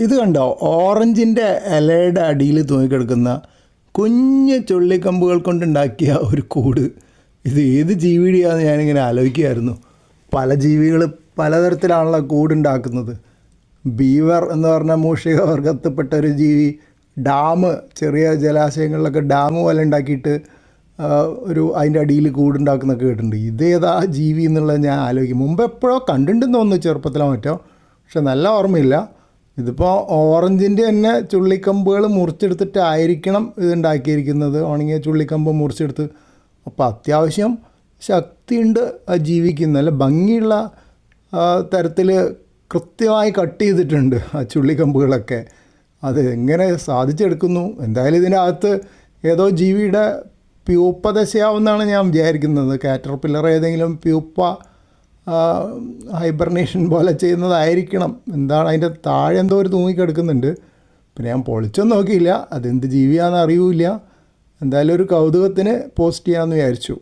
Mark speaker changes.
Speaker 1: ഇത് കണ്ടോ? ഓറഞ്ചിന്റെ ഇലയുടെ അടിയിൽ തൂങ്ങിക്കിടക്കുന്ന കുഞ്ഞ് ചുള്ളിക്കമ്പുകൾ കൊണ്ടുണ്ടാക്കിയ ഒരു കൂട്. ഇത് ഏത് ജീവിയുടെയാണെന്ന് ഞാനിങ്ങനെ ആലോചിക്കുകയായിരുന്നു. പല ജീവികൾ പലതരത്തിലാണല്ലോ കൂടുണ്ടാക്കുന്നത്. ബീവർ എന്ന് പറഞ്ഞ മൂഷിക വർഗത്തിൽപ്പെട്ട ഒരു ജീവി ഡാം ചെറിയ ജലാശയങ്ങളിലൊക്കെ ഡാം പോലെ ഉണ്ടാക്കിയിട്ട് ഒരു അതിന്റെ അടിയിൽ കൂടുണ്ടാക്കുന്നൊക്കെ കേട്ടിട്ടുണ്ട്. ഇതേതാ ജീവി എന്നുള്ളത് ഞാൻ ആലോചിക്കും. മുമ്പ് എപ്പോഴോ കണ്ടിട്ടുണ്ടെന്ന് തോന്നുന്നു ചെറുപ്പത്തിലോ മറ്റോ. പക്ഷെ നല്ല ഓർമ്മയില്ല. ഇതിപ്പോൾ ഓറഞ്ചിന്റെ തന്നെ ചുള്ളിക്കമ്പുകൾ മുറിച്ചെടുത്തിട്ടായിരിക്കണം ഇതുണ്ടാക്കിയിരിക്കുന്നത്. ഉണങ്ങിയ ചുള്ളിക്കമ്പ് മുറിച്ചെടുത്ത്. അപ്പോൾ അത്യാവശ്യം ശക്തിയുണ്ട് ജീവിക്കുന്ന ജീവിക്ക് നല്ല ഭംഗിയുള്ള തരത്തിൽ കൃത്യമായി കട്ട് ചെയ്തിട്ടുണ്ട് ആ ചുള്ളിക്കമ്പുകളൊക്കെ. അത് എങ്ങനെ സാധിച്ചെടുക്കുന്നു? എന്തായാലും ഇതിനകത്ത് ഏതോ ജീവിയുടെ പ്യൂപ്പ ദശയാവുമെന്നാണ് ഞാൻ വിചാരിക്കുന്നത്. കാറ്റർപില്ലർ ഏതെങ്കിലും പ്യൂപ്പ ഹൈബർനേഷൻ പോലെ ചെയ്യുന്നതായിരിക്കണം. എന്താണ് അതിന്റെ താഴെ എന്തോ ഒരു തൂങ്ങിക്കിടക്കുന്നുണ്ട്. പിന്നെ ഞാൻ പൊളിച്ചൊന്നും നോക്കിയില്ല. അതെന്ത് ജീവിയാണെന്ന് അറിയില്ല. എന്തായാലും ഒരു കൗതുകത്തിന് പോസ്റ്റ് ചെയ്യാമെന്ന് വിചാരിച്ചു.